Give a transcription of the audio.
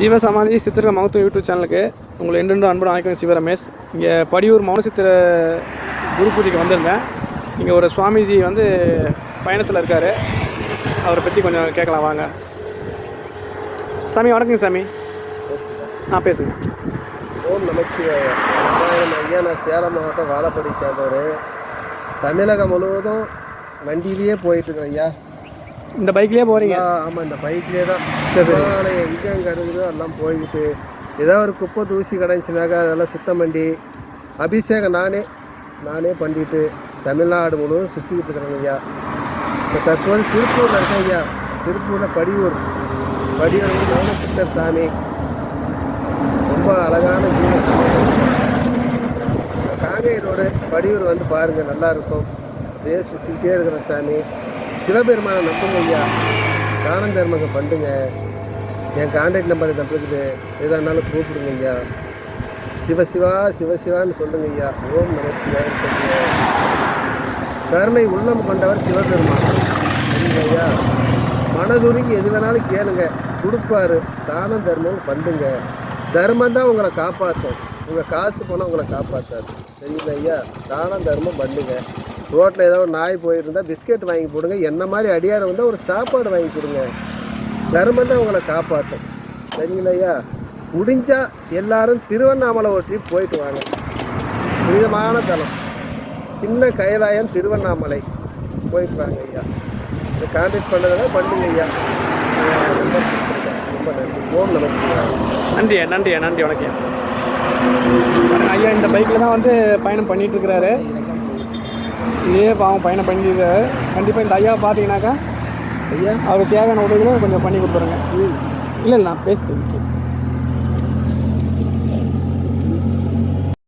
ஜீவசமாதி சித்திர மகத்துவ யூடியூப் சேனலுக்கு உங்களை என்றென்று அன்புடன் அழைக்கும் சிவ ரமேஷ். இங்கே படியூர் மௌன சித்திர குரு பூஜைக்கு வந்திருந்தேன். இங்கே ஒரு சுவாமிஜி வந்து பயணத்தில் இருக்கார். அவரை பற்றி கொஞ்சம் கேட்கலாம் வாங்க. சாமி வணக்கங்க சாமி. ஆ பேசுங்க. ஓம் நமச்சிவாயம் ஐயா நான் சேலம் மாவட்டம் வாழப்படி சேர்ந்தவர். தமிழகம் முழுவதும் வண்டியிலேயே போயிட்டுருக்கிறேன் ஐயா. இந்த பைக்லேயே போகிறீங்க ஆமாம் இந்த பைக்லேயே தான். சரி. எங்கே அங்கே இருக்குதோ எல்லாம் போய்கிட்டு ஏதோ ஒரு குப்பை தூசி கிடந்துச்சுனாக்கா அதெல்லாம் சுத்தம் பண்ணி அபிஷேகம் நானே நானே பண்ணிட்டு தமிழ்நாடு முழுவதும் சுற்றிக்கிட்டு இருக்கிறேங்க ஐயா. இப்போ தற்போது திருப்பூரில் இருக்கேன் ஐயா. திருப்பூரில் படியூர். படியூர் மௌன சித்தர் சாமி. ரொம்ப அழகான ஜீவசாமி காங்கேய ரோடு படியூர் வந்து பாருங்கள் நல்லா இருக்கும். அப்படியே சுற்றிக்கிட்டே இருக்கிற சாமி. சிவபெருமானை நம்புங்க ஐயா தானம் தர்மங்க பண்ணுங்க என் கான்டாக்ட் நம்பர் இதில் இருக்குது எதாக இருந்தாலும் கூப்பிடுங்க ஐயா. சிவசிவா சிவசிவான்னு சொல்லுங்க ஐயா. ஓம் நமச்சிவான்னு சொல்லுங்க. கருணை உள்ளம் கொண்டவர் சிவபெருமான். சரிங்க ஐயா. மனதுருங்கி எது வேணாலும் கேளுங்க. கொடுப்பாரு. தானம் தர்மம் பண்ணுங்க தர்மம் தான் உங்களை காப்பாற்றும் உங்கள் காசு போனால் உங்களை காப்பாற்றாது சரிங்களா ஐயா? தானம் தர்மம் பண்ணுங்க ரோட்டில் ஏதோ ஒரு நாய் போயிருந்தால் பிஸ்கெட் வாங்கி போடுங்க. என்ன மாதிரி அடியாரம் வந்தால் ஒரு சாப்பாடு வாங்கி கொடுங்க. தர்மம் தான் உங்களை காப்பாற்றும் சரிங்களையா? முடிஞ்சால் எல்லாரும் திருவண்ணாமலை ஒரு ட்ரிப் போயிட்டு வாங்க. புனிதமான தலம். சின்ன கைலாயம் திருவண்ணாமலை. போயிட்டு வாங்க ஐயா. இந்த கான்டாக்ட் பண்ணதுனா பண்ணுங்க ஐயா. ரொம்ப நன்றி. ஓம் நமச்சிவாய் நன்றி நன்றியா நன்றி வணக்கம் ஐயா. இந்த பைக்கில் தான் வந்து பயணம் பண்ணிகிட்ருக்கிறாரு இதே பாவம் பயணம் பண்ணியிருக்காரு கண்டிப்பாக இந்த ஐயா பார்த்தீங்கன்னாக்கா ஐயா? அவருக்கு தேவையான உதவிகளும் கொஞ்சம் பண்ணி கொடுத்துருங்க. இல்லை இல்லை நான் பேசுகிறேன் பேசுகிறேன்